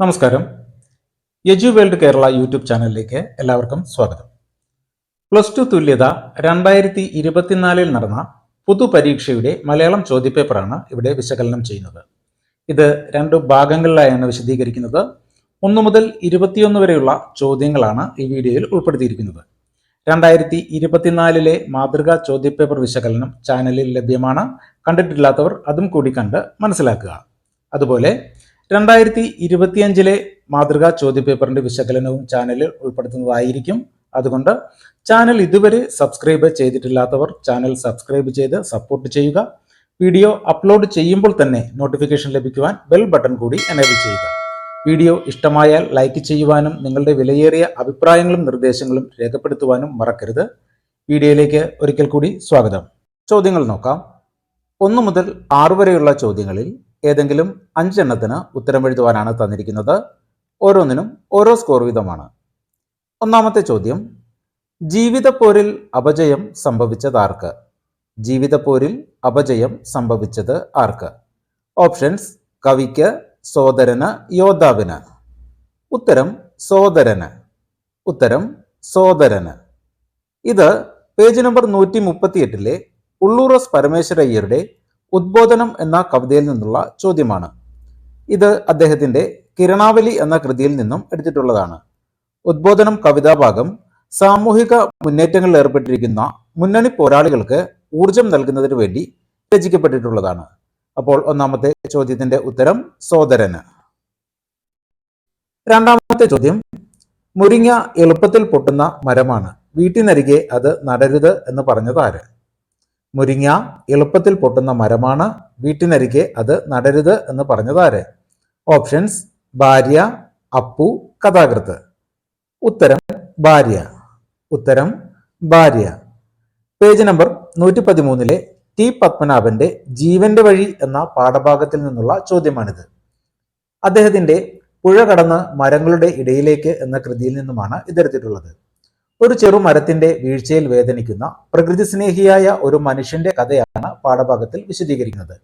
നമസ്കാരം. യജു world Kerala YouTube ചാനലിലേക്ക് എല്ലാവർക്കും സ്വാഗതം. പ്ലസ് ടു തുല്യത രണ്ടായിരത്തി ഇരുപത്തിനാലിൽ നടന്ന പൊതുപരീക്ഷയുടെ മലയാളം ചോദ്യപേപ്പറാണ് ഇവിടെ വിശകലനം ചെയ്യുന്നത്. ഇത് രണ്ട് ഭാഗങ്ങളിലായാണ് വിശദീകരിക്കുന്നത്. ഒന്ന് മുതൽ ഇരുപത്തിയൊന്ന് വരെയുള്ള ചോദ്യങ്ങളാണ് ഈ വീഡിയോയിൽ ഉൾപ്പെടുത്തിയിരിക്കുന്നത്. രണ്ടായിരത്തി ഇരുപത്തിനാലിലെ മാതൃകാ ചോദ്യപേപ്പർ വിശകലനം ചാനലിൽ ലഭ്യമാണ്. കണ്ടിട്ടില്ലാത്തവർ അതും കൂടി കണ്ട് മനസ്സിലാക്കുക. അതുപോലെ രണ്ടായിരത്തി ഇരുപത്തിയഞ്ചിലെ മാതൃകാ ചോദ്യപേപ്പറിന്റെ വിശകലനവും ചാനലിൽ ഉൾപ്പെടുത്തുന്നതായിരിക്കും. അതുകൊണ്ട് ചാനൽ ഇതുവരെ സബ്സ്ക്രൈബ് ചെയ്തിട്ടില്ലാത്തവർ ചാനൽ സബ്സ്ക്രൈബ് ചെയ്ത് സപ്പോർട്ട് ചെയ്യുക. വീഡിയോ അപ്ലോഡ് ചെയ്യുമ്പോൾ തന്നെ നോട്ടിഫിക്കേഷൻ ലഭിക്കുവാൻ ബെൽ ബട്ടൺ കൂടി എനേബിൾ ചെയ്യുക. വീഡിയോ ഇഷ്ടമായാൽ ലൈക്ക് ചെയ്യുവാനും നിങ്ങളുടെ വിലയേറിയ അഭിപ്രായങ്ങളും നിർദ്ദേശങ്ങളും രേഖപ്പെടുത്തുവാനും മറക്കരുത്. വീഡിയോയിലേക്ക് ഒരിക്കൽ കൂടി സ്വാഗതം. ചോദ്യങ്ങൾ നോക്കാം. ഒന്നു മുതൽ ആറ് വരെയുള്ള ചോദ്യങ്ങളിൽ ഏതെങ്കിലും അഞ്ചെണ്ണത്തിന് ഉത്തരം എഴുതുവാനാണ് തന്നിരിക്കുന്നത്. ഓരോന്നിനും ഓരോ സ്കോർ വീതമാണ്. ഒന്നാമത്തെ ചോദ്യം ജീവിതപ്പോരിൽ അപജയം സംഭവിച്ചത് ആർക്ക്? ജീവിതപ്പോരിൽ അപജയം സംഭവിച്ചത് ആർക്ക്? ഓപ്ഷൻസ് കവിക്ക് സോദരന് യോദ്ധാവിന്. ഉത്തരം സോദരന്. ഉത്തരം സോദരന്. ഇത് പേജ് നമ്പർ നൂറ്റി മുപ്പത്തിയെട്ടിലെ ഉള്ളൂറോസ് പരമേശ്വരയ്യരുടെ ഉദ്ബോധനം എന്ന കവിതയിൽ നിന്നുള്ള ചോദ്യമാണ്. ഇത് അദ്ദേഹത്തിന്റെ കിരണാവലി എന്ന കൃതിയിൽ നിന്നും എടുത്തിട്ടുള്ളതാണ്. ഉദ്ബോധനം കവിതാഭാഗം സാമൂഹിക മുന്നേറ്റങ്ങളിൽ ഏർപ്പെട്ടിരിക്കുന്ന മുന്നണി പോരാളികൾക്ക് ഊർജം നൽകുന്നതിന് വേണ്ടി രചിക്കപ്പെട്ടിട്ടുള്ളതാണ്. അപ്പോൾ ഒന്നാമത്തെ ചോദ്യത്തിന്റെ ഉത്തരം സോദരന്. രണ്ടാമത്തെ ചോദ്യം മുരിങ്ങ എളുപ്പത്തിൽ പൊട്ടുന്ന മരമാണ്. വീട്ടിനരികെ അത് നടരുത് എന്ന് പറഞ്ഞത് മുരിങ്ങ എളുപ്പത്തിൽ പൊട്ടുന്ന മരമാണ്. വീട്ടിനരികെ അത് നടരുത് എന്ന് പറഞ്ഞതാര്? ഓപ്ഷൻസ് ഭാര്യ അപ്പു കഥാകൃത്ത്. ഉത്തരം ഭാര്യ. ഉത്തരം ഭാര്യ. പേജ് നമ്പർ നൂറ്റി പതിമൂന്നിലെ ടി പത്മനാഭന്റെ ജീവന്റെ വഴി എന്ന പാഠഭാഗത്തിൽ നിന്നുള്ള ചോദ്യമാണിത്. അദ്ദേഹത്തിന്റെ പുഴ കടന്ന് മരങ്ങളുടെ ഇടയിലേക്ക് എന്ന കൃതിയിൽ നിന്നുമാണ് ഇതെടുത്തിട്ടുള്ളത് ഒരു ചെറു മരത്തിന്റെ വീഴ്ചയിൽ വേദനിക്കുന്ന പ്രകൃതി സ്നേഹിയായ ഒരു മനുഷ്യന്റെ കഥയാണ് പാഠഭാഗത്തിൽ വിശദീകരിക്കുന്നത്.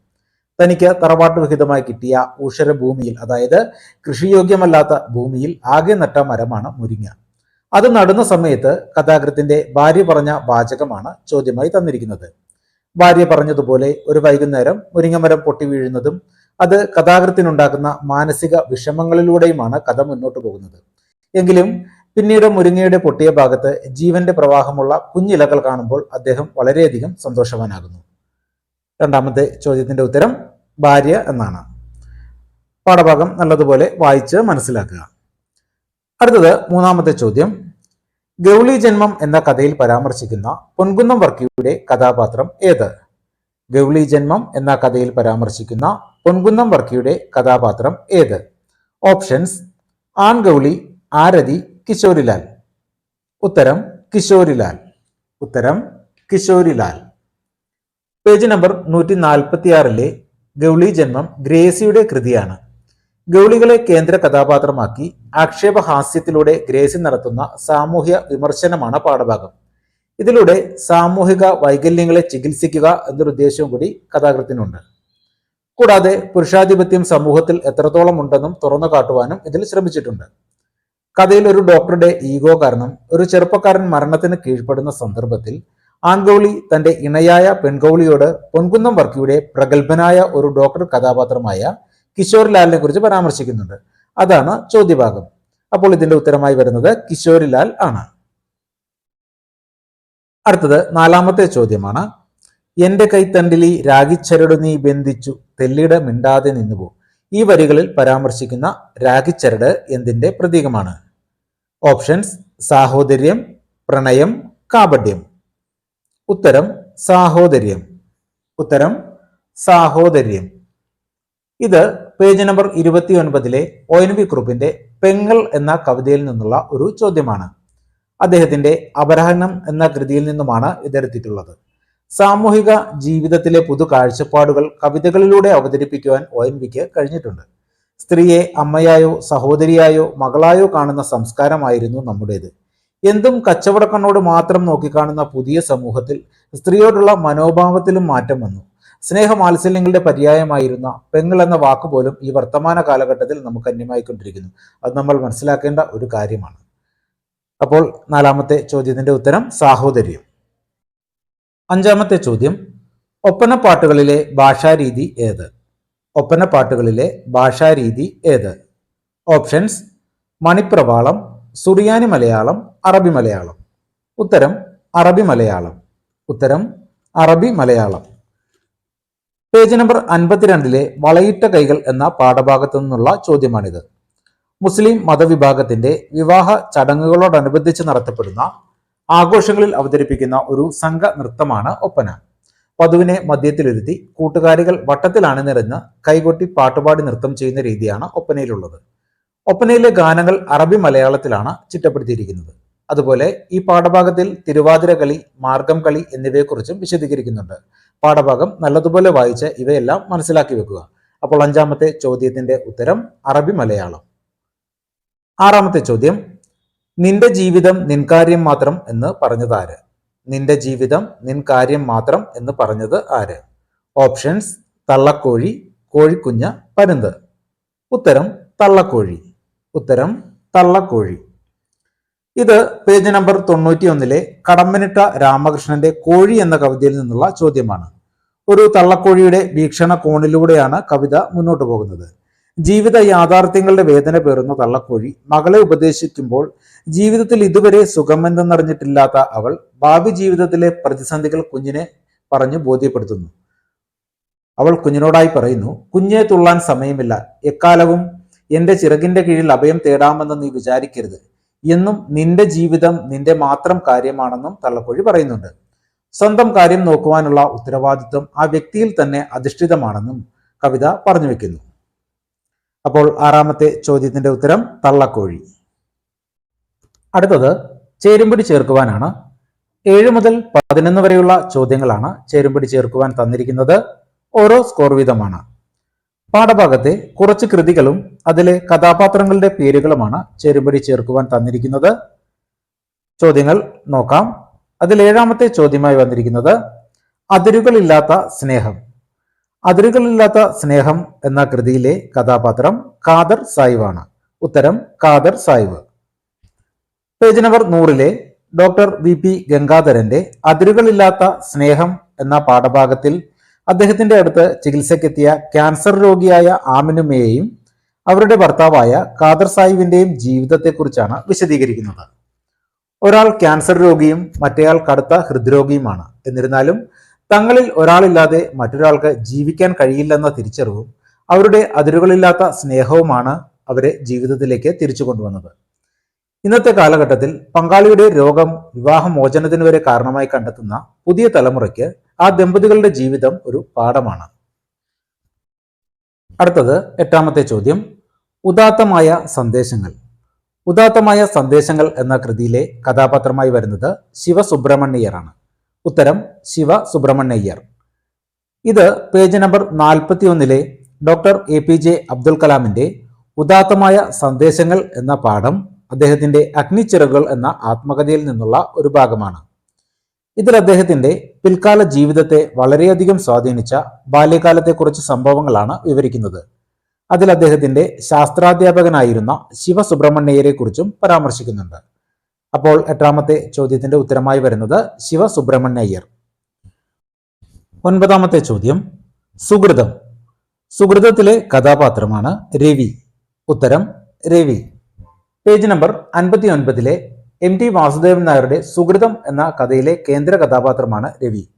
തനിക്ക് തറവാട്ട് വിഹിതമായി കിട്ടിയ ഊഷര ഭൂമിയിൽ അതായത് കൃഷിയോഗ്യമല്ലാത്ത ഭൂമിയിൽ ആകെ നട്ട മരമാണ് മുരിങ്ങ. അത് നടുന്ന സമയത്ത് കഥാകൃത്തിന്റെ ഭാര്യ പറഞ്ഞ വാചകമാണ് ചോദ്യമായി തന്നിരിക്കുന്നത്. ഭാര്യ പറഞ്ഞതുപോലെ ഒരു വൈകുന്നേരം മുരിങ്ങമരം പൊട്ടി വീഴുന്നതും അത് കഥാകൃത്തിനുണ്ടാക്കുന്ന മാനസിക വിഷമങ്ങളിലൂടെയുമാണ് കഥ മുന്നോട്ട് പോകുന്നത്. എങ്കിലും പിന്നീട് മുരിങ്ങയുടെ പൊട്ടിയ ഭാഗത്ത് ജീവന്റെ പ്രവാഹമുള്ള കുഞ്ഞിലകൾ കാണുമ്പോൾ അദ്ദേഹം വളരെയധികം സന്തോഷവാനാകുന്നു. രണ്ടാമത്തെ ചോദ്യത്തിന്റെ ഉത്തരം ഭാര്യ എന്നാണ്. പാഠഭാഗം നല്ലതുപോലെ വായിച്ച് മനസ്സിലാക്കുക. അടുത്തത് മൂന്നാമത്തെ ചോദ്യം. ഗൗളി ജന്മം എന്ന കഥയിൽ പരാമർശിക്കുന്ന പൊൻകുന്നം വർക്കിയുടെ കഥാപാത്രം ഏത്? ഗൗളി ജന്മം എന്ന കഥയിൽ പരാമർശിക്കുന്ന പൊൻകുന്നം വർക്കിയുടെ കഥാപാത്രം ഏത്? ഓപ്ഷൻസ് ആൺഗൗളി ആരതി കിശോരിലാൽ. ഉത്തരം കിശോരിലാൽ. ഉത്തരം കിശോരിലാൽ. പേജ് നമ്പർ നൂറ്റി നാൽപ്പത്തിയാറിലെ ഗൗളി ജന്മം ഗ്രേസിയുടെ കൃതിയാണ്. ഗൗളികളെ കേന്ദ്ര കഥാപാത്രമാക്കി ആക്ഷേപഹാസ്യത്തിലൂടെ ഗ്രേസി നടത്തുന്ന സാമൂഹ്യ വിമർശനമാണ് പാഠഭാഗം. ഇതിലൂടെ സാമൂഹിക വൈകല്യങ്ങളെ ചികിത്സിക്കുക എന്നൊരു ഉദ്ദേശവും കൂടി കഥാകൃത്തിനുണ്ട്. കൂടാതെ പുരുഷാധിപത്യം സമൂഹത്തിൽ എത്രത്തോളം ഉണ്ടെന്നും തുറന്നു കാട്ടുവാനും ഇതിൽ ശ്രമിച്ചിട്ടുണ്ട്. കഥയിൽ ഒരു ഡോക്ടറുടെ ഈഗോ കാരണം ഒരു ചെറുപ്പക്കാരൻ മരണത്തിന് കീഴ്പ്പെടുന്ന സന്ദർഭത്തിൽ ആൺഗൗളി തന്റെ ഇണയായ പെൺഗൗളിയോട് പൊൻകുന്നം വർക്കിയുടെ പ്രഗത്ഭനായ ഒരു ഡോക്ടർ കഥാപാത്രമായ കിഷോർലാലിനെ കുറിച്ച് പരാമർശിക്കുന്നുണ്ട്. അതാണ് ചോദ്യഭാഗം. അപ്പോൾ ഇതിന്റെ ഉത്തരമായി വരുന്നത് കിഷോരിലാൽ ആണ്. അടുത്തത് നാലാമത്തെ ചോദ്യമാണ്. എന്റെ കൈത്തണ്ടിലി രാഗിച്ചരടു നീ ബന്ധിച്ചു തെല്ലിട മിണ്ടാതെ നിന്നുപോ. ഈ വരികളിൽ പരാമർശിക്കുന്ന രാഗിച്ചരട് എന്തിന്റെ പ്രതീകമാണ്? ഓപ്ഷൻസ് സാഹോദര്യം പ്രണയം കാപട്യം. ഉത്തരം സാഹോദര്യം. ഉത്തരം സാഹോദര്യം. ഇത് പേജ് നമ്പർ ഇരുപത്തി ഒൻപതിലെ ഒ എൻ വി കുറുപ്പിന്റെ പെങ്ങൾ എന്ന കവിതയിൽ നിന്നുള്ള ഒരു ചോദ്യമാണ്. അദ്ദേഹത്തിന്റെ അപരാഹ്നം എന്ന കൃതിയിൽ നിന്നുമാണ് ഇതെടുത്തിട്ടുള്ളത് സാമൂഹിക ജീവിതത്തിലെ പുതു കാഴ്ചപ്പാടുകൾ കവിതകളിലൂടെ അവതരിപ്പിക്കുവാൻ ഒ എൻ വിക്ക് കഴിഞ്ഞിട്ടുണ്ട്. സ്ത്രീയെ അമ്മയായോ സഹോദരിയായോ മകളായോ കാണുന്ന സംസ്കാരമായിരുന്നു നമ്മുടേത്. എന്തും കച്ചവടക്കണ്ണോട് മാത്രം നോക്കിക്കാണുന്ന പുതിയ സമൂഹത്തിൽ സ്ത്രീയോടുള്ള മനോഭാവത്തിലും മാറ്റം വന്നു. സ്നേഹമാത്സല്യങ്ങളുടെ പര്യായമായിരുന്ന പെങ്ങൾ എന്ന വാക്കുപോലും ഈ വർത്തമാന കാലഘട്ടത്തിൽ നമുക്ക് അന്യമായിക്കൊണ്ടിരിക്കുന്നു അത് നമ്മൾ മനസ്സിലാക്കേണ്ട ഒരു കാര്യമാണ്. അപ്പോൾ നാലാമത്തെ ചോദ്യത്തിന്റെ ഉത്തരം സാഹോദര്യം. അഞ്ചാമത്തെ ചോദ്യം ഒപ്പനപ്പാട്ടുകളിലെ ഭാഷാരീതി ഏത്? ഒപ്പനപ്പാട്ടുകളിലെ ഭാഷാരീതി ഏത്? ഓപ്ഷൻസ് മണിപ്രവാളം സുറിയാനി മലയാളം അറബി മലയാളം. ഉത്തരം അറബി മലയാളം. ഉത്തരം അറബി മലയാളം. പേജ് നമ്പർ അൻപത്തിരണ്ടിലെ വളയിട്ട കൈകൾ എന്ന പാഠഭാഗത്തു നിന്നുള്ള ചോദ്യമാണിത്. മുസ്ലിം മതവിഭാഗത്തിന്റെ വിവാഹ ചടങ്ങുകളോടനുബന്ധിച്ച് നടത്തപ്പെടുന്ന ആഘോഷങ്ങളിൽ അവതരിപ്പിക്കുന്ന ഒരു സംഘ നൃത്തമാണ് ഒപ്പന. വധുവിനെ മദ്യത്തിലിരുത്തി കൂട്ടുകാരികൾ വട്ടത്തിലാണ് നിറഞ്ഞ് കൈകൊട്ടി പാട്ടുപാടി നൃത്തം ചെയ്യുന്ന രീതിയാണ് ഒപ്പനയിലുള്ളത്. ഒപ്പനയിലെ ഗാനങ്ങൾ അറബി മലയാളത്തിലാണ് ചിട്ടപ്പെടുത്തിയിരിക്കുന്നത്. അതുപോലെ ഈ പാഠഭാഗത്തിൽ തിരുവാതിര കളി മാർഗം കളി എന്നിവയെക്കുറിച്ചും വിശദീകരിക്കുന്നുണ്ട്. പാഠഭാഗം നല്ലതുപോലെ വായിച്ച് ഇവയെല്ലാം മനസ്സിലാക്കി വെക്കുക. അപ്പോൾ അഞ്ചാമത്തെ ചോദ്യത്തിന്റെ ഉത്തരം അറബി മലയാളം. ആറാമത്തെ ചോദ്യം നിന്റെ ജീവിതം നിൻകാര്യം മാത്രം എന്ന് പറഞ്ഞത് ആര്? നിന്റെ ജീവിതം നിൻകാര്യം മാത്രം എന്ന് പറഞ്ഞത് ആര്? ഓപ്ഷൻസ് തള്ളക്കോഴി കോഴിക്കുഞ്ഞ് പരുന്ത്. ഉത്തരം തള്ളക്കോഴി. ഉത്തരം തള്ളക്കോഴി. ഇത് പേജ് നമ്പർ തൊണ്ണൂറ്റി ഒന്നിലെ കടമ്പനിട്ട രാമകൃഷ്ണന്റെ കോഴി എന്ന കവിതയിൽ നിന്നുള്ള ചോദ്യമാണ്. ഒരു തള്ളക്കോഴിയുടെ വീക്ഷണ കോണിലൂടെയാണ് കവിത മുന്നോട്ട് പോകുന്നത്. ജീവിത യാഥാർത്ഥ്യങ്ങളുടെ വേദന പേറുന്ന തള്ളക്കോഴി മകളെ ഉപദേശിക്കുമ്പോൾ ജീവിതത്തിൽ ഇതുവരെ സുഖമെന്തെന്നറിഞ്ഞിട്ടില്ലാത്ത അവൾ ഭാവി ജീവിതത്തിലെ പ്രതിസന്ധികൾ കുഞ്ഞിനെ പറഞ്ഞു ബോധ്യപ്പെടുത്തുന്നു. അവൾ കുഞ്ഞിനോടായി പറയുന്നു കുഞ്ഞെ തുള്ളാൻ സമയമില്ല. എക്കാലവും എന്റെ ചിറകിന്റെ കീഴിൽ അഭയം തേടാമെന്ന് നീ വിചാരിക്കരുത്. എന്നും നിന്റെ ജീവിതം നിന്റെ മാത്രം കാര്യമാണെന്നും തള്ളക്കോഴി പറയുന്നുണ്ട്. സ്വന്തം കാര്യം നോക്കുവാനുള്ള ഉത്തരവാദിത്വം ആ വ്യക്തിയിൽ തന്നെ അധിഷ്ഠിതമാണെന്നും കവിത പറഞ്ഞു വെക്കുന്നു. അപ്പോൾ ആറാമത്തെ ചോദ്യത്തിന്റെ ഉത്തരം തള്ളക്കോഴി. അടുത്തത് ചേരുംപിടി ചേർക്കുവാനാണ്. ഏഴ് മുതൽ പതിനൊന്ന് വരെയുള്ള ചോദ്യങ്ങളാണ് ചേരുംപിടി ചേർക്കുവാൻ തന്നിരിക്കുന്നത്. ഓരോ സ്കോർ വീതമാണ്. പാഠഭാഗത്തെ കുറച്ച് കൃതികളും അതിലെ കഥാപാത്രങ്ങളുടെ പേരുകളുമാണ് ചേരുംപടി ചേർക്കുവാൻ തന്നിരിക്കുന്നത്. ചോദ്യങ്ങൾ നോക്കാം. അതിൽ ഏഴാമത്തെ ചോദ്യമായി വന്നിരിക്കുന്നത് അതിരുകളില്ലാത്ത സ്നേഹം. അതിരുകളില്ലാത്ത സ്നേഹം എന്ന കൃതിയിലെ കഥാപാത്രം കാദർ സായിവാണ്. ഉത്തരം കാദർ സായിവ്. പേജ് നമ്പർ നൂറിലെ ഡോക്ടർ വി പി ഗംഗാധരന്റെ അതിരുകളില്ലാത്ത സ്നേഹം എന്ന പാഠഭാഗത്തിൽ അദ്ദേഹത്തിന്റെ അടുത്ത് ചികിത്സയ്ക്കെത്തിയ ക്യാൻസർ രോഗിയായ ആമിനുമയെയും അവരുടെ ഭർത്താവായ കാദർ സാഹിബിന്റെയും ജീവിതത്തെക്കുറിച്ചാണ് വിശദീകരിക്കുന്നത്. ഒരാൾ ക്യാൻസർ രോഗിയും മറ്റേയാൾ കടുത്ത ഹൃദ്രോഗിയുമാണ്. എന്നിരുന്നാലും തങ്ങളിൽ ഒരാളില്ലാതെ മറ്റൊരാൾക്ക് ജീവിക്കാൻ കഴിയില്ലെന്ന തിരിച്ചറിവും അവരുടെ അതിരുകളില്ലാത്ത സ്നേഹവുമാണ് അവരെ ജീവിതത്തിലേക്ക് തിരിച്ചു കൊണ്ടുവന്നത്. ഇന്നത്തെ കാലഘട്ടത്തിൽ പങ്കാളിയുടെ രോഗം വിവാഹമോചനത്തിന് വരെ കാരണമായി കണ്ടെത്തുന്ന പുതിയ തലമുറയ്ക്ക് ആ ദമ്പതികളുടെ ജീവിതം ഒരു പാഠമാണ്. അടുത്തത് എട്ടാമത്തെ ചോദ്യം ഉദാത്തമായ സന്ദേശങ്ങൾ. ഉദാത്തമായ സന്ദേശങ്ങൾ എന്ന കൃതിയിലെ കഥാപാത്രമായി വരുന്നത് ശിവസുബ്രഹ്മണ്യറാണ് ഉത്തരം ശിവ സുബ്രഹ്മണ്യയ്യർ. ഇത് പേജ് നമ്പർ നാൽപ്പത്തി ഒന്നിലെ doctor A P J Abdul കലാമിന്റെ ഉദാത്തമായ സന്ദേശങ്ങൾ എന്ന പാഠം അദ്ദേഹത്തിന്റെ അഗ്നിച്ചിറകുകൾ എന്ന ആത്മകഥയിൽ നിന്നുള്ള ഒരു ഭാഗമാണ്. ഇതിൽ അദ്ദേഹത്തിന്റെ പിൽക്കാല ജീവിതത്തെ വളരെയധികം സ്വാധീനിച്ച ബാല്യകാലത്തെ കുറച്ച് സംഭവങ്ങളാണ് വിവരിക്കുന്നത്. അതിൽ അദ്ദേഹത്തിന്റെ ശാസ്ത്രാധ്യാപകനായിരുന്ന ശിവസുബ്രഹ്മണ്യരെ കുറിച്ചും പരാമർശിക്കുന്നുണ്ട്. അപ്പോൾ എട്ടാമത്തെ ചോദ്യത്തിന്റെ ഉത്തരമായി വരുന്നത് ശിവസുബ്രഹ്മണ്യയ്യർ ഒൻപതാമത്തെ ചോദ്യം സുഹൃതം. സുഹൃതത്തിലെ കഥാപാത്രമാണ് രവി. ഉത്തരം രവി. പേജ് നമ്പർ അൻപത്തി ഒൻപതിലെ എം ടി വാസുദേവൻ നായരുടെ സുഹൃതം എന്ന കഥയിലെ കേന്ദ്ര കഥാപാത്രമാണ് രവി.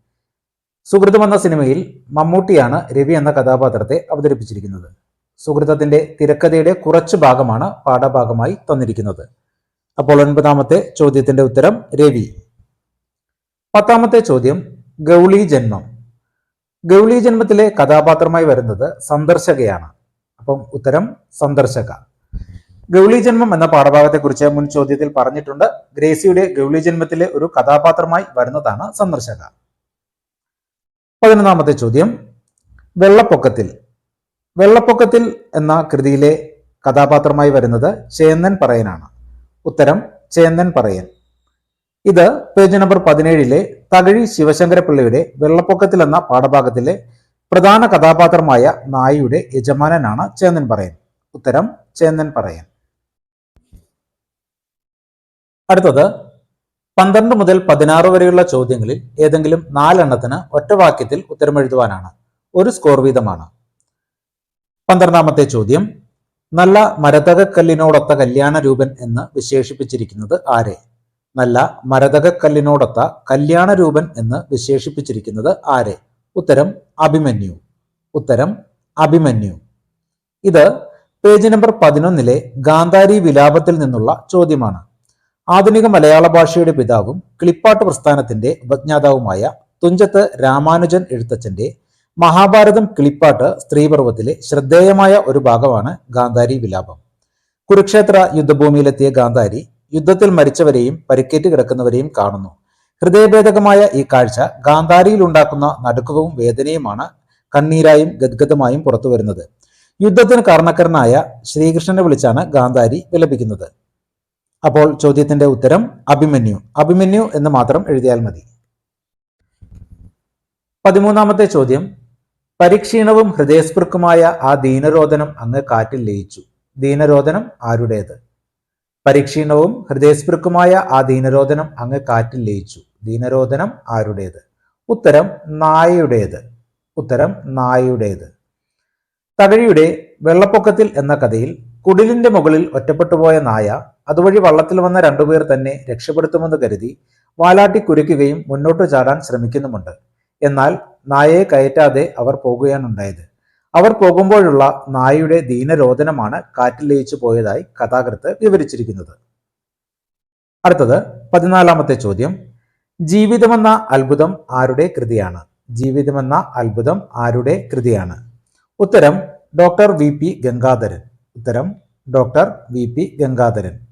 സുഹൃതം എന്ന സിനിമയിൽ മമ്മൂട്ടിയാണ് രവി എന്ന കഥാപാത്രത്തെ അവതരിപ്പിച്ചിരിക്കുന്നത്. സുഹൃതത്തിന്റെ തിരക്കഥയുടെ കുറച്ച് ഭാഗമാണ് പാഠഭാഗമായി തന്നിരിക്കുന്നത്. അപ്പോൾ ഒൻപതാമത്തെ ചോദ്യത്തിന്റെ ഉത്തരം രവി. പത്താമത്തെ ചോദ്യം ഗൗളി ജന്മം. ഗൗളി ജന്മത്തിലെ കഥാപാത്രമായി വരുന്നത് സന്ദർശകയാണ്. അപ്പം ഉത്തരം സന്ദർശക. ഗൗളി ജന്മം എന്ന പാഠഭാഗത്തെക്കുറിച്ച് മുൻ ചോദ്യത്തിൽ പറഞ്ഞിട്ടുണ്ട്. ഗ്രേസിയുടെ ഗൗളി ജന്മത്തിലെ ഒരു കഥാപാത്രമായി വരുന്നതാണ് സന്ദർശക. പതിനൊന്നാമത്തെ ചോദ്യം വെള്ളപ്പൊക്കത്തിൽ. വെള്ളപ്പൊക്കത്തിൽ എന്ന കൃതിയിലെ കഥാപാത്രമായി വരുന്നത് ചേന്നൻ പറയനാണ്. ഉത്തരം ചേന്നൻ പറയൻ. ഇത് പേജ് നമ്പർ പതിനേഴിലെ തകഴി ശിവശങ്കരപ്പിള്ളയുടെ വെള്ളപ്പൊക്കത്തിൽ എന്ന പാഠഭാഗത്തിലെ പ്രധാന കഥാപാത്രമായ നായിയുടെ യജമാനനാണ് ചേന്നൻ പറയൻ. ഉത്തരം ചേന്നൻ പറയൻ. അടുത്തത് പന്ത്രണ്ട് മുതൽ പതിനാറ് വരെയുള്ള ചോദ്യങ്ങളിൽ ഏതെങ്കിലും നാലെണ്ണത്തിന് ഒറ്റവാക്യത്തിൽ ഉത്തരമെഴുതുവാനാണ്. ഒരു സ്കോർ വീതമാണ്. പന്ത്രണ്ടാമത്തെ ചോദ്യം നല്ല മരതകക്കല്ലിനോടൊത്ത കല്യാണ രൂപൻ എന്ന് വിശേഷിപ്പിച്ചിരിക്കുന്നത് ആരെ? നല്ല മരതകക്കല്ലിനോടൊത്ത കല്യാണ രൂപൻ എന്ന് വിശേഷിപ്പിച്ചിരിക്കുന്നത് ആരെ? ഉത്തരം അഭിമന്യു. ഉത്തരം അഭിമന്യു. ഇത് പേജ് നമ്പർ പതിനൊന്നിലെ ഗാന്ധാരി വിലാപത്തിൽ നിന്നുള്ള ചോദ്യമാണ്. ആധുനിക മലയാള ഭാഷയുടെ പിതാവും കിളിപ്പാട്ട് പ്രസ്ഥാനത്തിന്റെ ഉപജ്ഞാതാവുമായ തുഞ്ചത്ത് രാമാനുജൻ എഴുത്തച്ഛന്റെ മഹാഭാരതം കിളിപ്പാട്ട് സ്ത്രീപർവത്തിലെ ശ്രദ്ധേയമായ ഒരു ഭാഗമാണ് ഗാന്ധാരി വിലാപം. കുരുക്ഷേത്ര യുദ്ധഭൂമിയിലെത്തിയ ഗാന്ധാരി യുദ്ധത്തിൽ മരിച്ചവരെയും പരിക്കേറ്റ് കിടക്കുന്നവരെയും കാണുന്നു. ഹൃദയഭേദകമായ ഈ കാഴ്ച ഗാന്ധാരിയിൽ ഉണ്ടാക്കുന്ന നടുക്കവും വേദനയുമാണ് കണ്ണീരായും ഗദ്ഗതമായും പുറത്തു വരുന്നത്. യുദ്ധത്തിന് കാരണക്കാരനായ ശ്രീകൃഷ്ണനെ വിളിച്ചാണ് ഗാന്ധാരി വിലപിക്കുന്നത്. അപ്പോൾ ചോദ്യത്തിന്റെ ഉത്തരം അഭിമന്യു. അഭിമന്യു എന്ന് മാത്രം എഴുതിയാൽ മതി. പതിമൂന്നാമത്തെ ചോദ്യം. പരിക്ഷീണവും ഹൃദയസ്പൃക്കുമായ ആ ദീനരോധനം അങ്ങ് കാറ്റിൽ ലയിച്ചു. ദീനരോധനം ആരുടേത്? പരിക്ഷീണവും ഹൃദയസ്പൃക്കുമായ ആ ദീനരോധനം അങ്ങ് കാറ്റിൽ ലയിച്ചു. ദീനരോധനം ആരുടേത്? ഉത്തരം നായയുടേത്. ഉത്തരം നായയുടേത്. തകഴിയുടെ വെള്ളപ്പൊക്കത്തിൽ എന്ന കഥയിൽ കുടിലിന്റെ മുകളിൽ ഒറ്റപ്പെട്ടുപോയ നായ അതുവഴി വള്ളത്തിൽ വന്ന രണ്ടുപേർ തന്നെ രക്ഷപ്പെടുത്തുമെന്ന് കരുതി വാലാട്ടി കുരുക്കുകയും മുന്നോട്ട് ചാടാൻ ശ്രമിക്കുന്നുമുണ്ട്. എന്നാൽ നായയെ കയറ്റാതെ അവർ പോകുകയാണുണ്ടായത് അവർ പോകുമ്പോഴുള്ള നായയുടെ ദീനരോധനമാണ് കാറ്റിൽ ലയിച്ചു പോയതായി കഥാകൃത്ത് വിവരിച്ചിരിക്കുന്നത്. അടുത്തത് പതിനാലാമത്തെ ചോദ്യം. ജീവിതമെന്ന അത്ഭുതം ആരുടെ കൃതിയാണ്? ജീവിതമെന്ന അത്ഭുതം ആരുടെ കൃതിയാണ്? ഉത്തരം ഡോക്ടർ വി പി ഗംഗാധരൻ. ഉത്തരം ഡോക്ടർ വി പി ഗംഗാധരൻ.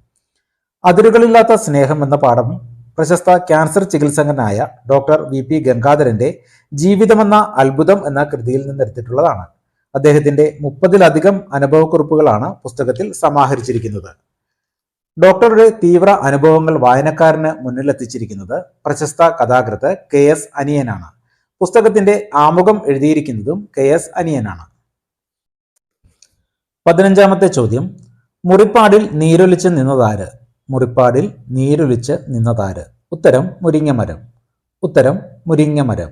അതിരുകളില്ലാത്ത സ്നേഹം എന്ന പാഠം പ്രശസ്ത ക്യാൻസർ ചികിത്സകനായ ഡോക്ടർ വി പി ഗംഗാധരന്റെ ജീവിതമെന്ന അത്ഭുതം എന്ന കൃതിയിൽ നിന്നെടുത്തിട്ടുള്ളതാണ്. അദ്ദേഹത്തിന്റെ മുപ്പതിലധികം അനുഭവക്കുറിപ്പുകളാണ് പുസ്തകത്തിൽ സമാഹരിച്ചിരിക്കുന്നത്. ഡോക്ടറുടെ തീവ്ര അനുഭവങ്ങൾ വായനക്കാരന് മുന്നിലെത്തിച്ചിരിക്കുന്നത് പ്രശസ്ത കഥാകൃത്ത് കെ എസ് അനിയനാണ്. പുസ്തകത്തിന്റെ ആമുഖം എഴുതിയിരിക്കുന്നതും കെ എസ് അനിയനാണ്. പതിനഞ്ചാമത്തെ ചോദ്യം മുറിപ്പാടിൽ നീരൊലിച്ച് നിന്നതാര്? മുറിപ്പാടിൽ നീരൊലിച്ച് നിന്നതാര്? ഉത്തരം മുരിങ്ങമരം. ഉത്തരം മുരിങ്ങമരം.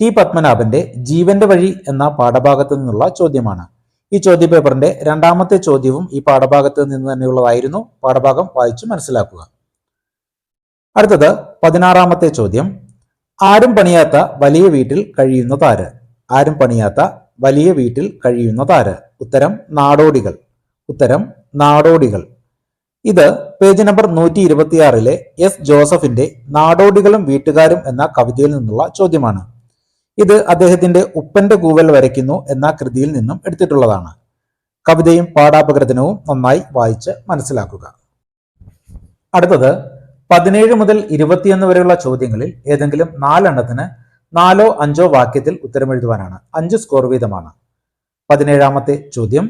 ടി. പത്മനാഭന്റെ ജീവന്റെ വഴി എന്ന പാഠഭാഗത്തു നിന്നുള്ള ചോദ്യമാണ്. ഈ ചോദ്യ പേപ്പറിന്റെ രണ്ടാമത്തെ ചോദ്യവും ഈ പാഠഭാഗത്ത് നിന്ന് തന്നെയുള്ളതായിരുന്നു. പാഠഭാഗം വായിച്ചു മനസ്സിലാക്കുക. അടുത്തത് പതിനാറാമത്തെ ചോദ്യം. ആരും പണിയാത്ത വലിയ വീട്ടിൽ കഴിയുന്നതാര്? ആരും പണിയാത്ത വലിയ വീട്ടിൽ കഴിയുന്നതാര്? ഉത്തരം നാടോടികൾ. ഉത്തരം നാടോടികൾ. ഇത് പേജ് നമ്പർ നൂറ്റി ഇരുപത്തിയാറിലെ എസ് ജോസഫിന്റെ നാടോടികളും വീട്ടുകാരും എന്ന കവിതയിൽ നിന്നുള്ള ചോദ്യമാണ്. ഇത് അദ്ദേഹത്തിന്റെ ഉപ്പന്റെ കൂവൽ വരയ്ക്കുന്നു എന്ന കൃതിയിൽ നിന്നും എടുത്തിട്ടുള്ളതാണ്. കവിതയും പാഠാപകൃതനവും നന്നായി വായിച്ച് മനസ്സിലാക്കുക. അടുത്തത് പതിനേഴ് മുതൽ ഇരുപത്തിയൊന്ന് വരെയുള്ള ചോദ്യങ്ങളിൽ ഏതെങ്കിലും നാലെണ്ണത്തിന് നാലോ അഞ്ചോ വാക്യത്തിൽ ഉത്തരമെഴുതുവാനാണ്. അഞ്ച് സ്കോർ വീതമാണ്. പതിനേഴാമത്തെ ചോദ്യം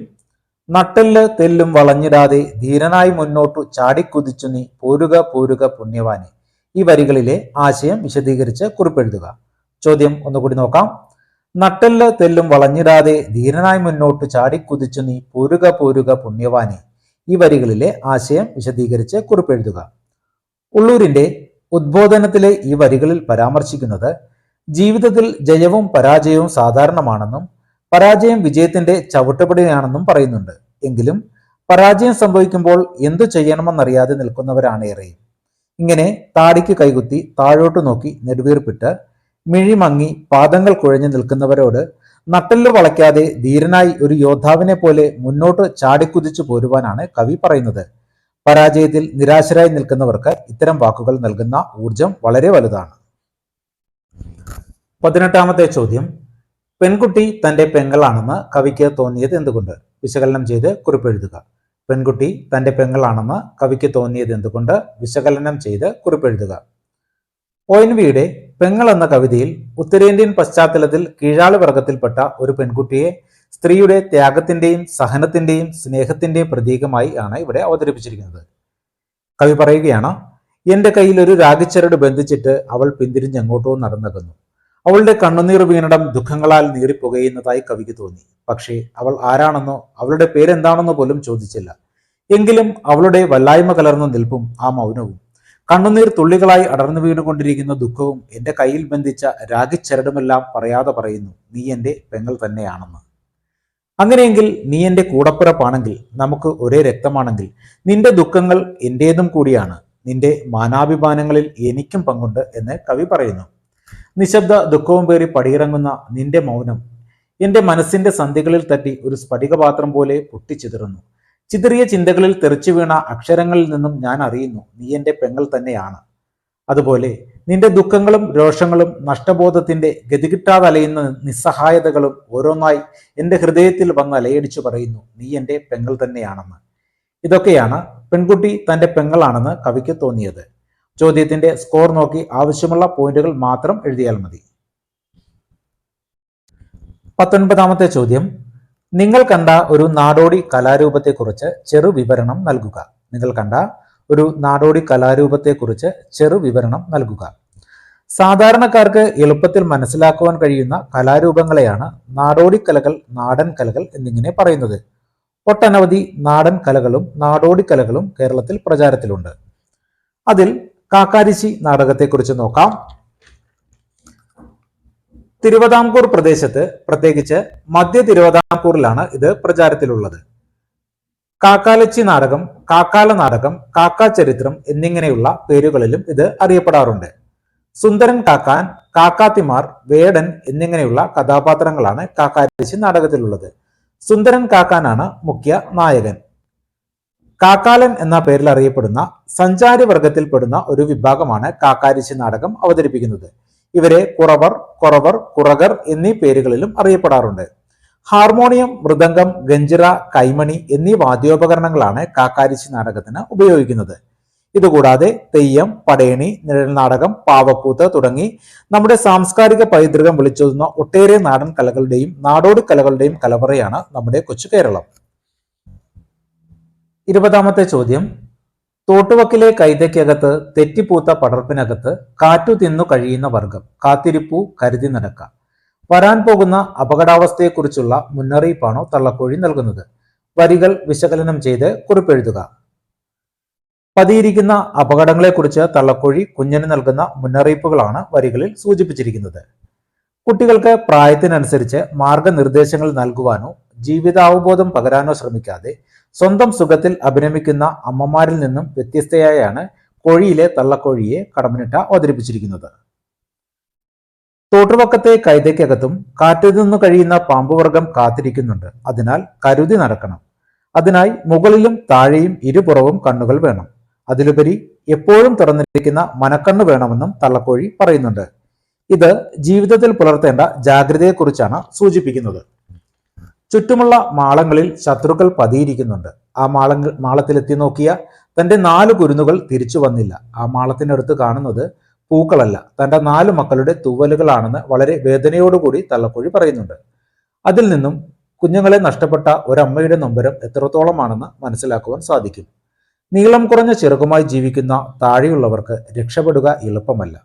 നട്ടെല്ല് തെല്ലും വളഞ്ഞിടാതെ ധീരനായി മുന്നോട്ടു ചാടിക്കുതിച്ചു നീ പോരുക പോരുക പുണ്യവാനെ. ഈ വരികളിലെ ആശയം വിശദീകരിച്ച് കുറിപ്പെഴുതുക. ചോദ്യം ഒന്നുകൂടി നോക്കാം. നട്ടെല്ല് തെല്ലും വളഞ്ഞിടാതെ ധീരനായി മുന്നോട്ടു ചാടിക്കുതിച്ചു നീ പോരുക പോരുക പുണ്യവാനെ. ഈ വരികളിലെ ആശയം വിശദീകരിച്ച് കുറിപ്പെഴുതുക. ഉള്ളൂരിന്റെ ഉദ്ബോധനത്തിലെ ഈ വരികളിൽ പരാമർശിക്കുന്നത് ജീവിതത്തിൽ ജയവും പരാജയവും സാധാരണമാണെന്നും പരാജയം വിജയത്തിന്റെ ചവിട്ടുപടിയാണെന്നും പറയുന്നുണ്ട്. എങ്കിലും പരാജയം സംഭവിക്കുമ്പോൾ എന്തു ചെയ്യണമെന്നറിയാതെ നിൽക്കുന്നവരാണ് ഏറെയും ഇങ്ങനെ താടിക്ക് കൈകുത്തി താഴോട്ട് നോക്കി നെടുവീർപ്പിട്ട് മിഴിമങ്ങി പാദങ്ങൾ കുഴഞ്ഞു നിൽക്കുന്നവരോട് നട്ടെല്ല് വളയ്ക്കാതെ ധീരനായി ഒരു യോദ്ധാവിനെ പോലെ മുന്നോട്ട് ചാടിക്കുതിച്ചു പോരുവാനാണ് കവി പറയുന്നത്. പരാജയത്തിൽ നിരാശരായി നിൽക്കുന്നവർക്ക് ഇത്തരം വാക്കുകൾ നൽകുന്ന ഊർജം വളരെ വലുതാണ്. പതിനെട്ടാമത്തെ ചോദ്യം. പെൺകുട്ടി തന്റെ പെങ്ങളാണെന്ന് കവിക്ക് തോന്നിയത് എന്തുകൊണ്ട്? വിശകലനം ചെയ്ത് കുറിപ്പെഴുതുക. പെൺകുട്ടി തന്റെ പെങ്ങളാണെന്ന് കവിക്ക് തോന്നിയത് എന്തുകൊണ്ട്? വിശകലനം ചെയ്ത് കുറിപ്പെഴുതുക. ഒ എൻ വിയുടെ പെങ്ങൾ എന്ന കവിതയിൽ ഉത്തരേന്ത്യൻ പശ്ചാത്തലത്തിൽ കീഴാളി വർഗത്തിൽപ്പെട്ട ഒരു പെൺകുട്ടിയെ സ്ത്രീയുടെ ത്യാഗത്തിന്റെയും സഹനത്തിന്റെയും സ്നേഹത്തിന്റെയും പ്രതീകമായി ആണ് ഇവിടെ അവതരിപ്പിച്ചിരിക്കുന്നത്. കവി പറയുകയാണ് എന്റെ കയ്യിൽ ഒരു രാഗിച്ചരട് ബന്ധിച്ചിട്ട് അവൾ പിന്തിരിഞ്ഞെങ്ങോട്ടോ നടന്നകുന്നു. അവളുടെ കണ്ണുനീർ വീണിടം ദുഃഖങ്ങളാൽ നീറിപ്പുകയുന്നതായി കവിക്ക് തോന്നി. പക്ഷേ അവൾ ആരാണെന്നോ അവളുടെ പേരെന്താണെന്നോ പോലും ചോദിച്ചില്ല. എങ്കിലും അവളുടെ വല്ലായ്മ കലർന്ന നിൽപ്പും ആ മൗനവും. കണ്ണുനീർ തുള്ളികളായി അടർന്നു വീണുകൊണ്ടിരിക്കുന്ന ദുഃഖവും എന്റെ കയ്യിൽ ബന്ധിച്ച രാഗിച്ചരടുമെല്ലാം പറയാതെ പറയുന്നു നീ എന്റെ പെങ്ങൾ തന്നെയാണെന്ന്. അങ്ങനെയെങ്കിൽ നീ എന്റെ കൂടപ്പിറപ്പാണെങ്കിൽ നമുക്ക് ഒരേ രക്തമാണെങ്കിൽ നിന്റെ ദുഃഖങ്ങൾ എന്റേതും കൂടിയാണ്. നിന്റെ മാനാഭിമാനങ്ങളിൽ എനിക്കും പങ്കുണ്ട് എന്ന് കവി പറയുന്നു. നിശബ്ദ ദുഃഖവും പേറി പടിയിറങ്ങുന്ന നിന്റെ മൗനം എന്റെ മനസ്സിന്റെ സന്ധികളിൽ തട്ടി ഒരു സ്ഫടികപാത്രം പോലെ പൊട്ടിച്ചിതറുന്നു. ചിതറിയ ചിന്തകളിൽ തെറിച്ചു വീണ അക്ഷരങ്ങളിൽ നിന്നും ഞാൻ അറിയുന്നു നീ എന്റെ പെങ്ങൾ തന്നെയാണ്. അതുപോലെ നിന്റെ ദുഃഖങ്ങളും രോഷങ്ങളും നഷ്ടബോധത്തിന്റെ ഗതികിട്ടാതലയുന്ന നിസ്സഹായതകളും ഓരോന്നായി എന്റെ ഹൃദയത്തിൽ വന്ന് അലയടിച്ചു പറയുന്നു നീ എന്റെ പെങ്ങൾ തന്നെയാണെന്ന്. ഇതൊക്കെയാണ് പെൺകുട്ടി തന്റെ പെങ്ങളാണെന്ന് കവിക്ക് തോന്നിയത്. ചോദ്യത്തിന്റെ സ്കോർ നോക്കി ആവശ്യമുള്ള പോയിന്റുകൾ മാത്രം എഴുതിയാൽ മതി. പത്തൊൻപതാമത്തെ ചോദ്യം. നിങ്ങൾ കണ്ട ഒരു നാടോടി കലാരൂപത്തെക്കുറിച്ച് ചെറു വിവരണം നൽകുക. നിങ്ങൾ കണ്ട ഒരു നാടോടി കലാരൂപത്തെക്കുറിച്ച് ചെറു വിവരണം നൽകുക. സാധാരണക്കാർക്ക് എളുപ്പത്തിൽ മനസ്സിലാക്കുവാൻ കഴിയുന്ന കലാരൂപങ്ങളെയാണ് നാടോടി കലകൾ നാടൻ കലകൾ എന്നിങ്ങനെ പറയുന്നത്. ഒട്ടനവധി നാടൻ കലകളും നാടോടി കലകളും കേരളത്തിൽ പ്രചാരത്തിലുണ്ട്. അതിൽ കാക്കാരിശി നാടകത്തെക്കുറിച്ച് നോക്കാം. തിരുവിതാംകൂർ പ്രദേശത്ത് പ്രത്യേകിച്ച് മധ്യ തിരുവിതാംകൂറിലാണ് ഇത് പ്രചാരത്തിലുള്ളത്. കാക്കാലച്ചി നാടകം കാക്കാല നാടകം കാക്കാ ചരിത്രം എന്നിങ്ങനെയുള്ള പേരുകളിലും ഇത് അറിയപ്പെടാറുണ്ട്. സുന്ദരൻ കാക്കാൻ കാക്കാത്തിമാർ വേടൻ എന്നിങ്ങനെയുള്ള കഥാപാത്രങ്ങളാണ് കാക്കാരിശി നാടകത്തിലുള്ളത്. സുന്ദരൻ കാക്കാനാണ് മുഖ്യ നായകൻ. കാക്കാലൻ എന്ന പേരിൽ അറിയപ്പെടുന്ന സഞ്ചാരി വർഗത്തിൽപ്പെടുന്ന ഒരു വിഭാഗമാണ് കാക്കാരിശി നാടകം അവതരിപ്പിക്കുന്നത്. ഇവരെ കുറവർ കുറവർ കുറകർ എന്നീ പേരുകളിലും അറിയപ്പെടാറുണ്ട്. ഹാർമോണിയം മൃദംഗം ഗഞ്ചിറ കൈമണി എന്നീ വാദ്യോപകരണങ്ങളാണ് കാക്കാരിശി നാടകത്തിന് ഉപയോഗിക്കുന്നത്. ഇതുകൂടാതെ തെയ്യം പടയണി നിഴൽനാടകം പാവക്കൂത്ത് തുടങ്ങി നമ്മുടെ സാംസ്കാരിക പൈതൃകം വിളിച്ചോതുന്ന ഒട്ടേറെ നാടൻ കലകളുടെയും നാടോടി കലകളുടെയും കലവറയാണ് നമ്മുടെ കൊച്ചു കേരളം. ഇരുപതാമത്തെ ചോദ്യം. തോട്ടുവക്കിലെ കൈതയ്ക്കകത്ത് തെറ്റിപ്പൂത്ത പടർപ്പിനകത്ത് കാറ്റു തിന്നു കഴിയുന്ന വർഗം കാത്തിരിപ്പു കരുതി നടക്ക. വരാൻ പോകുന്ന അപകടാവസ്ഥയെക്കുറിച്ചുള്ള മുന്നറിയിപ്പാണോ തള്ളക്കോഴി നൽകുന്നത്? വരികൾ വിശകലനം ചെയ്ത് കുറിപ്പെഴുതുക. പതിയിരിക്കുന്ന അപകടങ്ങളെക്കുറിച്ച് തള്ളക്കോഴി കുഞ്ഞിന് നൽകുന്ന മുന്നറിയിപ്പുകളാണ് വരികളിൽ സൂചിപ്പിച്ചിരിക്കുന്നത്. കുട്ടികൾക്ക് പ്രായത്തിനനുസരിച്ച് മാർഗനിർദ്ദേശങ്ങൾ നൽകുവാനോ ജീവിതാവബോധം പകരാനോ ശ്രമിക്കാതെ സ്വന്തം സുഖത്തിൽ അഭിനമിക്കുന്ന അമ്മമാരിൽ നിന്നും വ്യത്യസ്തയായാണ് കോഴിയിലെ തള്ളക്കോഴിയെ കടമനിട്ട അവതരിപ്പിച്ചിരിക്കുന്നത്. തോട്ടുവക്കത്തെ കൈതയ്ക്കകത്തും കാറ്റിൽ നിന്നു കഴിയുന്ന പാമ്പുവർഗം കാത്തിരിക്കുന്നുണ്ട്. അതിനാൽ കരുതി നടക്കണം. അതിനായി മുകളിലും താഴെയും ഇരുപുറവും കണ്ണുകൾ വേണം. അതിലുപരി എപ്പോഴും തുറന്നിരിക്കുന്ന മനക്കണ്ണ് വേണമെന്നും തള്ളക്കോഴി പറയുന്നുണ്ട്. ഇത് ജീവിതത്തിൽ പുലർത്തേണ്ട ജാഗ്രതയെക്കുറിച്ചാണ് സൂചിപ്പിക്കുന്നത്. ചുറ്റുമുള്ള മാളങ്ങളിൽ ശത്രുക്കൾ പതിയിരിക്കുന്നുണ്ട്. ആ മാളങ്ങൾ മാളത്തിലെത്തി നോക്കിയ തന്റെ നാല് കുരുന്നുകൾ തിരിച്ചു വന്നില്ല. ആ മാളത്തിനടുത്ത് കാണുന്നത് പൂക്കളല്ല. തന്റെ നാല് മക്കളുടെ തൂവലുകളാണെന്ന് വളരെ വേദനയോടുകൂടി തള്ളക്കോഴി പറയുന്നുണ്ട്. അതിൽ നിന്നും കുഞ്ഞുങ്ങളെ നഷ്ടപ്പെട്ട ഒരമ്മയുടെ നൊമ്പരം എത്രത്തോളമാണെന്ന് മനസ്സിലാക്കുവാൻ സാധിക്കും. നീളം കുറഞ്ഞ ചെറുകുമായി ജീവിക്കുന്ന താഴെയുള്ളവർക്ക് രക്ഷപ്പെടുക എളുപ്പമല്ല.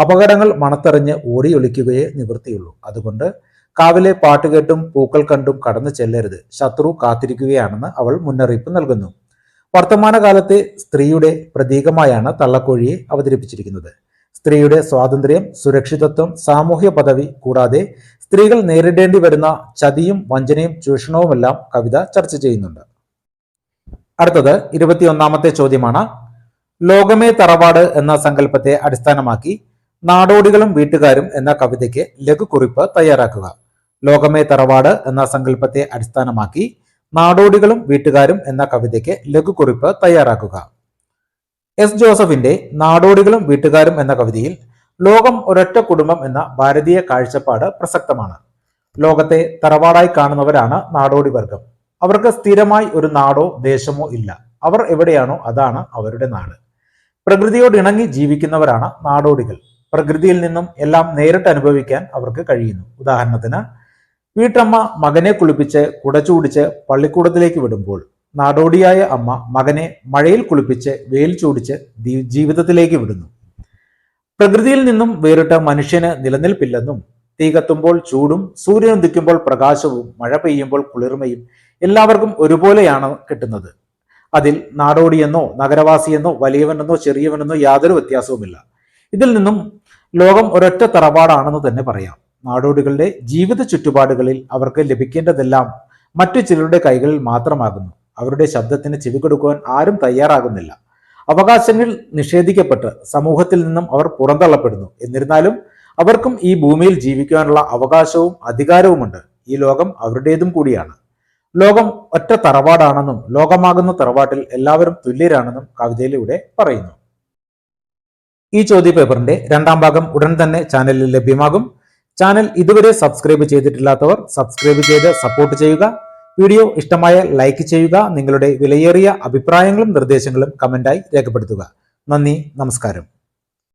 അപകടങ്ങൾ മണത്തെറിഞ്ഞ് ഓടിയൊളിക്കുകയേ നിവൃത്തിയുള്ളൂ. അതുകൊണ്ട് കാവിലെ പാട്ട് കേട്ടും പൂക്കൾ കണ്ടും കടന്നു ചെല്ലരുത്. ശത്രു കാത്തിരിക്കുകയാണെന്ന് അവൾ മുന്നറിയിപ്പ് നൽകുന്നു. വർത്തമാനകാലത്തെ സ്ത്രീയുടെ പ്രതീകമായാണ് തള്ളക്കോഴിയെ അവതരിപ്പിച്ചിരിക്കുന്നത്. സ്ത്രീയുടെ സ്വാതന്ത്ര്യം സുരക്ഷിതത്വം സാമൂഹ്യ പദവി കൂടാതെ സ്ത്രീകൾ നേരിടേണ്ടി വരുന്ന ചതിയും വഞ്ചനയും ചൂഷണവുമെല്ലാം കവിത ചർച്ച ചെയ്യുന്നുണ്ട്. അടുത്തത് ഇരുപത്തിയൊന്നാമത്തെ ചോദ്യമാണ്. ലോകമേ തറവാട് എന്ന സങ്കല്പത്തെ അടിസ്ഥാനമാക്കി നാടോടികളും വീട്ടുകാരും എന്ന കവിതയ്ക്ക് ലഘുക്കുറിപ്പ് തയ്യാറാക്കുക. ലോകമേ തറവാട് എന്ന സങ്കല്പത്തെ അടിസ്ഥാനമാക്കി നാടോടികളും വീട്ടുകാരും എന്ന കവിതയ്ക്ക് ലഘുക്കുറിപ്പ് തയ്യാറാക്കുക. എസ് ജോസഫിന്റെ നാടോടികളും വീട്ടുകാരും എന്ന കവിതയിൽ ലോകം ഒരൊറ്റ കുടുംബം എന്ന ഭാരതീയ കാഴ്ചപ്പാട് പ്രസക്തമാണ്. ലോകത്തെ തറവാടായി കാണുന്നവരാണ് നാടോടി വർഗം. അവർക്ക് സ്ഥിരമായി ഒരു നാടോ ദേശമോ ഇല്ല. അവർ എവിടെയാണോ അതാണ് അവരുടെ നാട്. പ്രകൃതിയോട് ഇണങ്ങി ജീവിക്കുന്നവരാണ് നാടോടികൾ. പ്രകൃതിയിൽ നിന്നും എല്ലാം നേരിട്ട് അനുഭവിക്കാൻ അവർക്ക് കഴിയുന്നു. ഉദാഹരണത്തിന് വീട്ടമ്മ മകനെ കുളിപ്പിച്ച് കുടച്ചൂടിച്ച് പള്ളിക്കൂടത്തിലേക്ക് വിടുമ്പോൾ നാടോടിയായ അമ്മ മകനെ മഴയിൽ കുളിപ്പിച്ച് വെയിൽ ചൂടിച്ച് ജീവിതത്തിലേക്ക് വിടുന്നു. പ്രകൃതിയിൽ നിന്നും വേറിട്ട മനുഷ്യന് നിലനിൽപ്പില്ലെന്നും തീ കത്തുമ്പോൾ ചൂടും സൂര്യൻ ഉദിക്കുമ്പോൾ പ്രകാശവും മഴ പെയ്യുമ്പോൾ കുളിർമയും എല്ലാവർക്കും ഒരുപോലെയാണ് കിട്ടുന്നത്. അതിൽ നാടോടിയെന്നോ നഗരവാസിയെന്നോ വലിയവനെന്നോ ചെറിയവനെന്നോ യാതൊരു വ്യത്യാസവുമില്ല. ഇതിൽ നിന്നും ലോകം ഒരൊറ്റ തറവാടാണെന്ന് തന്നെ പറയാം. നാടോടികളുടെ ജീവിത ചുറ്റുപാടുകളിൽ അവർക്ക് ലഭിക്കേണ്ടതെല്ലാം മറ്റു ചിലരുടെ കൈകളിൽ മാത്രമാകുന്നു. അവരുടെ ശബ്ദത്തിന് ചെവി കൊടുക്കുവാൻ ആരും തയ്യാറാകുന്നില്ല. അവകാശങ്ങൾ നിഷേധിക്കപ്പെട്ട് സമൂഹത്തിൽ നിന്നും അവർ പുറന്തള്ളപ്പെടുന്നു. എന്നിരുന്നാലും അവർക്കും ഈ ഭൂമിയിൽ ജീവിക്കുവാനുള്ള അവകാശവും അധികാരവുമുണ്ട്. ഈ ലോകം അവരുടേതും കൂടിയാണ്. ലോകം ഒറ്റ തറവാടാണെന്നും ലോകമാകുന്ന തറവാട്ടിൽ എല്ലാവരും തുല്യരാണെന്നും കവിതയിലൂടെ പറയുന്നു. ഈ ചോദ്യ പേപ്പറിന്റെ രണ്ടാം ഭാഗം ഉടൻ തന്നെ ചാനലിൽ ലഭ്യമാകും. ചാനൽ ഇതുവരെ സബ്സ്ക്രൈബ് ചെയ്തിട്ടില്ലാത്തവർ സബ്സ്ക്രൈബ് ചെയ്ത് സപ്പോർട്ട് ചെയ്യുക. വീഡിയോ ഇഷ്ടമായ ലൈക്ക് ചെയ്യുക. നിങ്ങളുടെ വിലയേറിയ അഭിപ്രായങ്ങളും നിർദ്ദേശങ്ങളും കമന്റായി രേഖപ്പെടുത്തുക. നന്ദി നമസ്കാരം.